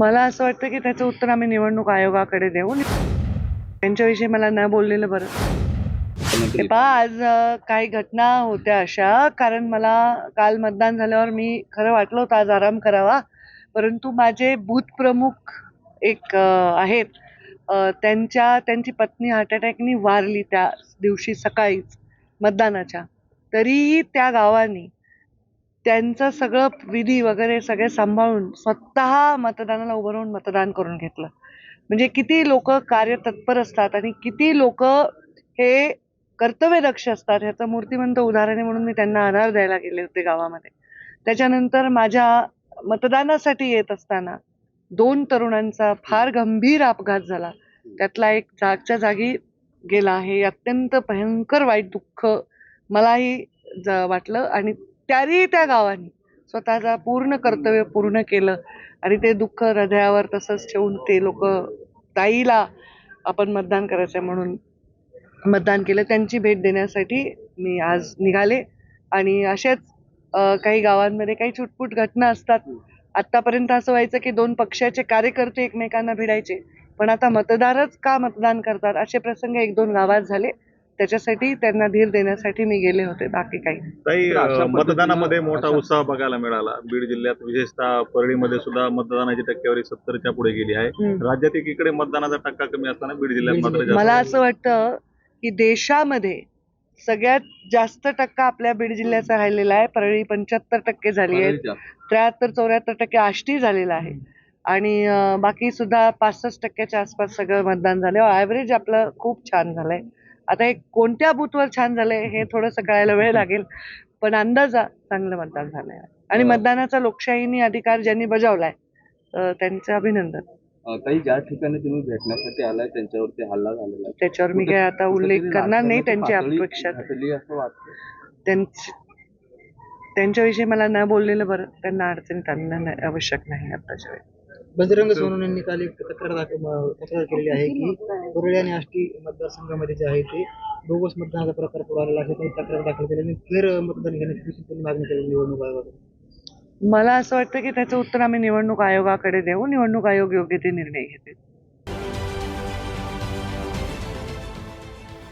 मला असं वाटतं की त्याचं उत्तर आम्ही निवडणूक आयोगाकडे देऊ. त्यांच्याविषयी मला न बोललेलं बरं. हे पहा आज काही घटना होत्या अशा. कारण मला काल मतदान झाल्यावर मी खरं वाटलं होतं आज आराम करावा. परंतु माझे बूथ प्रमुख एक आहेत. त्यांच्या त्यांची पत्नी हार्ट अटॅकनी वारली त्या दिवशी सकाळीच मतदानाच्या. तरीही त्या गावानी त्यांचं सगळं विधी वगैरे सगळे सांभाळून स्वतः मतदानाला उभं राहून मतदान करून घेतलं. म्हणजे किती लोक कार्यतत्पर असतात आणि किती लोक हे कर्तव्यदक्ष असतात ह्याचं मूर्तिमंत उदाहरण म्हणून मी त्यांना आधार द्यायला गेले होते गावामध्ये. त्याच्यानंतर माझ्या मतदानासाठी येत असताना दोन तरुणांचा फार गंभीर अपघात झाला. त्यातला एक जागच्या जागी गेला. हे अत्यंत भयंकर वाईट दुःख मलाही ज- वाटलं आणि तरी त्या गावाने. स्वतःचा पूर्ण कर्तव्य पूर्ण केलं. आणि ते दुःख हृदयावर तसंच ठेवून ते लोक ताईला आपण मतदान करायचं म्हणून मतदान केलं. त्यांची भेट देण्यासाठी मी आज निघाले. आणि असेच काही गावांमध्ये काही छुटपुट घटना असतात. आत्तापर्यंत असं व्हायचं की दोन पक्षाचे कार्यकर्ते एकमेकांना भिडायचे. पण आता मतदारच का मतदान करतात? असे प्रसंग एक दोन गावात झाले. त्याच्यासाठी त्यांना धीर देण्यासाठी मी गेले होते बाकी काही मतदानामध्ये मोठा उत्साह बघायला मिळाला. बीड जिल्ह्यात विशेषतः परळीमध्ये सुद्धा मतदानाची टक्केवारी सत्तरच्या पुढे गेली आहे. राज्यात एकीकडे मतदानाचा टक्का कमी असताना बीड जिल्ह्यात मात्र जास्त मला. असं वाटतं की देशामध्ये सगळ्यात जास्त टक्का आपल्या बीड जिल्ह्याचा राहिलेला आहे. परळी पंच्याहत्तर टक्के झाली आहे त्र्याहत्तर चौऱ्याहत्तर टक्के आष्टी झालेला आहे. आणि बाकी सुद्धा पासष्ट टक्क्याच्या आसपास सगळं मतदान झालं ॲव्हरेज आपलं खूप छान झालंय. आता हे कोणत्या बूथवर छान झालंय हे थोडंसं कळायला वेळ लागेल. पण अंदाजा चांगलं मतदान झालंय. आणि मतदानाचा लोकशाहीने अधिकार ज्यांनी बजावलाय त्यांचं अभिनंदन. ताई ज्या ठिकाणी तुम्ही भेटण्यासाठी आलाय त्यांच्यावरती हल्ला झालेला. त्याच्यावर मी काय आता उल्लेख करणार नाही त्यांची अपेक्षा. त्यांची त्यांच्याविषयी मला न बोललेलं बरं त्यांना अडचणीत आणणं नाही- आवश्यक नाही आताच्या वेळी. बजरंग सोनवणे यांनी काल एक तक्रार दाखल तक्रार केलेली आहे की कुरळी आणि आष्टी मतदारसंघामध्ये जे आहे ते बोगस मतदानाचा प्रकार पुढे आलेला आहे. त्यांनी तक्रार दाखल केली आणि फेर मतदान घेण्याची त्यांनी मागणी केली निवडणूक आयोगाकडे मला असं वाटतं की त्याचं उत्तर आम्ही निवडणूक आयोगाकडे देऊ. निवडणूक आयोग योग्य ते निर्णय घेतील.